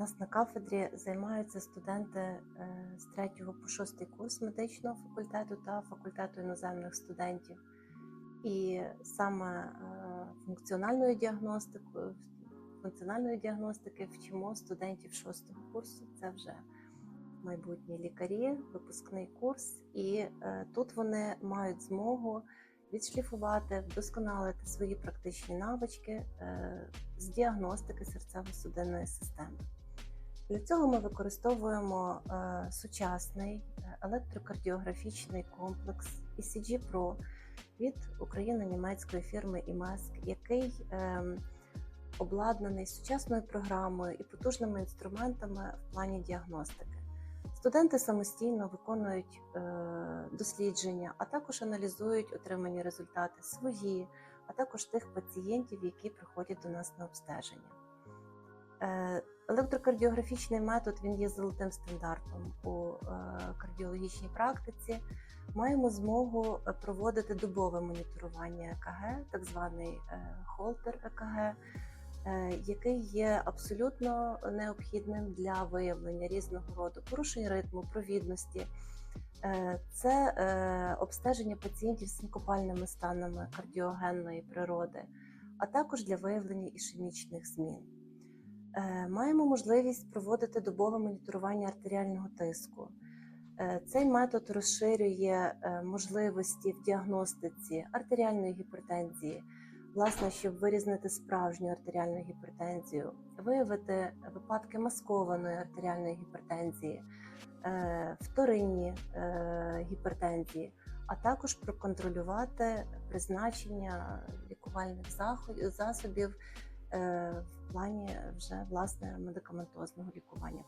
нас на кафедрі займаються студенти е, з 3 по 6 курс медичного факультету та факультету іноземних студентів. І саме е, функціональною діагностикою, функціональної діагностики вчимо студентів 6 курсу. Це вже майбутні лікарі, випускний курс, і е, тут вони мають змогу відшліфувати, вдосконалити свої практичні навички з діагностики серцево-судинної системи. Для цього ми використовуємо е, сучасний е, електрокардіографічний комплекс ECG Pro від україно-німецької фірми IMASK, який ем, обладнаний сучасною програмою і потужними інструментами в плані діагностики. Студенти самостійно виконують е, дослідження, а також аналізують отримані результати свої, а також тих пацієнтів, які приходять до нас на обстеження. Електрокардіографічний метод він є золотим стандартом у е, кардіологічній практиці. Маємо змогу е, проводити добове моніторування ЕКГ, так званий е, холтер ЕКГ, який є абсолютно необхідним для виявлення різного роду порушень ритму, провідності. Це обстеження пацієнтів з синкопальними станами кардіогенної природи, а також для виявлення ішемічних змін. Е, Маємо можливість проводити добове моніторування артеріального тиску. Е, Цей метод розширює е, можливості в діагностиці артеріальної гіпертензії, власне, щоб вирізнити справжню артеріальну гіпертензію, виявити випадки маскованої артеріальної гіпертензії, вторинні гіпертензії, а також проконтролювати призначення лікувальних засобів в плані вже власне медикаментозного лікування